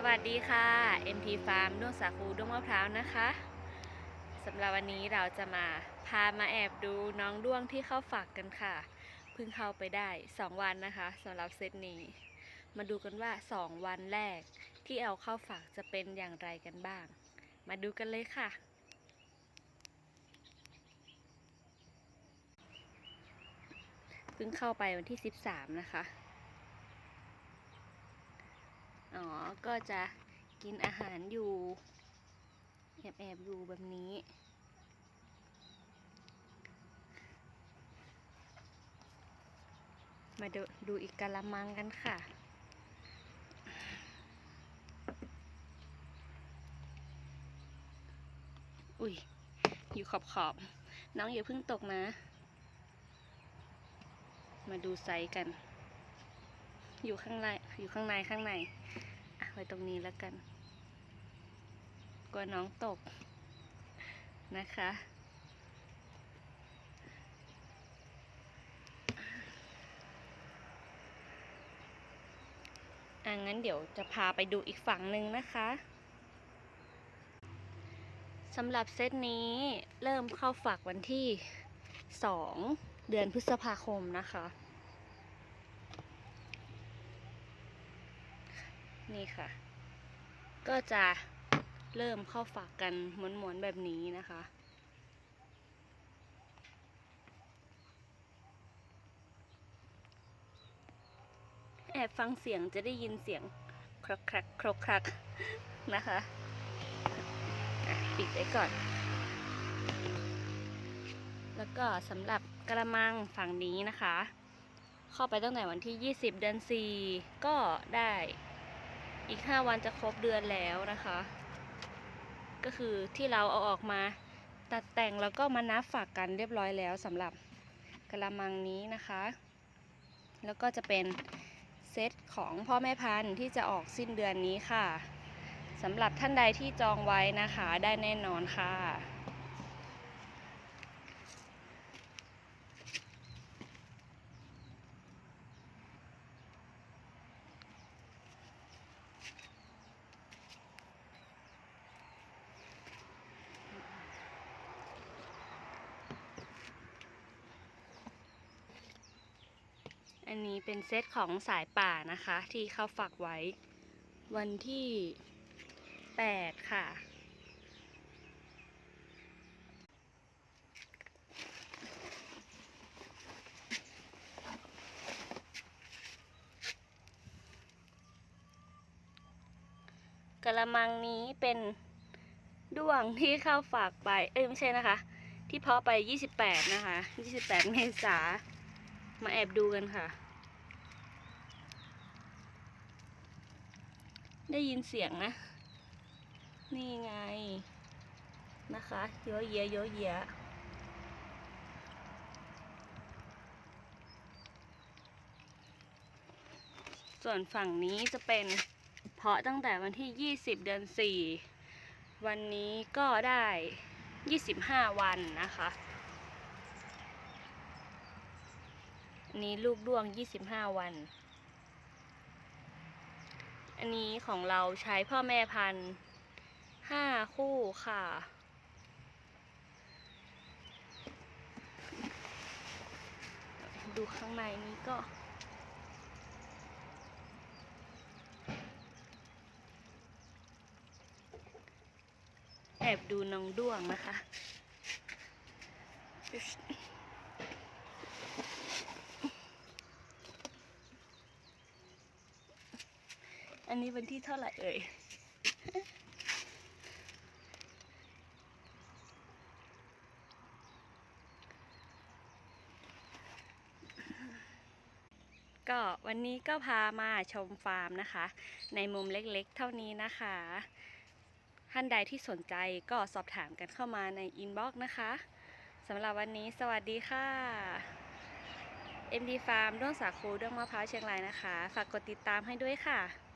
สวัสดีค่ะ MT Farm ด้วงสาคูด้วงมะพร้าวนะคะสำหรับวันนี้เราจะมาพามาแอบดูน้องด้วงที่เข้าฝักกันค่ะ เพิ่งเข้าไปได้ 2 วันนะคะสำหรับเซตนี้ มาดูกันว่า 2 วันแรกที่เอาเข้าฝักจะเป็นอย่างไรกันบ้าง มาดูกันเลยค่ะ เพิ่งเข้าไปวันที่ 13 นะคะ อ๋อ ก็จะกินอาหารอยู่ แอบแอบๆอยู่แบบนี้ มาดูดูอีกกะละมังกันค่ะอุ้ย อยู่ขอบขอบ น้องอย่าเพิ่งตกนะ มาดูไซส์กัน อยู่ข้างใน อยู่ข้างในข้างใน ว้ตรงนี้แล้วกัน กลัวน้องตกนะคะ อะงั้นเดี๋ยวจะพาไปดูอีกฝั่งหนึ่งนะคะสำหรับเซตนี้เริ่มเข้าฝักวันที่ 2 เดือนพฤษภาคมนะคะ นี่ค่ะ ก็จะเริ่มเข้าฝากกันม้วนๆแบบนี้นะคะ แอบฟังเสียงจะได้ยินเสียงครกครักครกครักนะคะอะปิดไว้ก่อน แล้วก็สำหรับกระมังฝั่งนี้นะคะ เข้าไปตั้งแต่วันที่ 20 เดือน 4 ก็ได้ อีก 5 วันจะครบเดือนแล้วนะคะ ก็คือที่เราเอาออกมาตัดแต่งแล้วก็มานับฝากกันเรียบร้อยแล้วสำหรับกระมังนี้นะคะ แล้วก็จะเป็นเซตของพ่อแม่พันธุ์ที่จะออกสิ้นเดือนนี้ค่ะสำหรับท่านใดที่จองไว้นะคะได้แน่นอนค่ะ อันนี้เป็นเซตของสายป่านะคะ ที่เขาฝากไว้ วันที่ 8 ค่ะ กระมังนี้เป็นด้วงที่เข้าฝากไป เอ้ยไม่ใช่นะคะ ที่เพาะไป 28 นะคะ 28 เมษา มาแอบดูกันค่ะ ได้ยินเสียงนะ นี่ไงนะคะเยอะเยะเยอะแยะส่วนฝั่งนี้จะเป็นเพาะตั้งแต่วันที่ 20 เดือน 4 วันนี้ก็ได้ 25 วันนะคะ อันนี้ลูกด้วง 25 วัน อันนี้ของเราใช้พ่อแม่พันธุ์5คู่ค่ะ ดูข้างในนี้ก็แอบดูน้องด้วงนะคะ อันนี้วันที่เท่าไหร่เอ่ยก็วันนี้ก็พามาชมฟาร์มนะคะ ในมุมเล็กๆ เท่านี้นะคะท่านใดที่สนใจก็สอบถามกันเข้ามาในอินบ็อกซ์นะคะสำหรับวันนี้สวัสดีค่ะ MD Farm ด้วงสาคูด้วงมะพร้าวเชียงรายนะคะ ฝากกดติดตามให้ด้วยค่ะ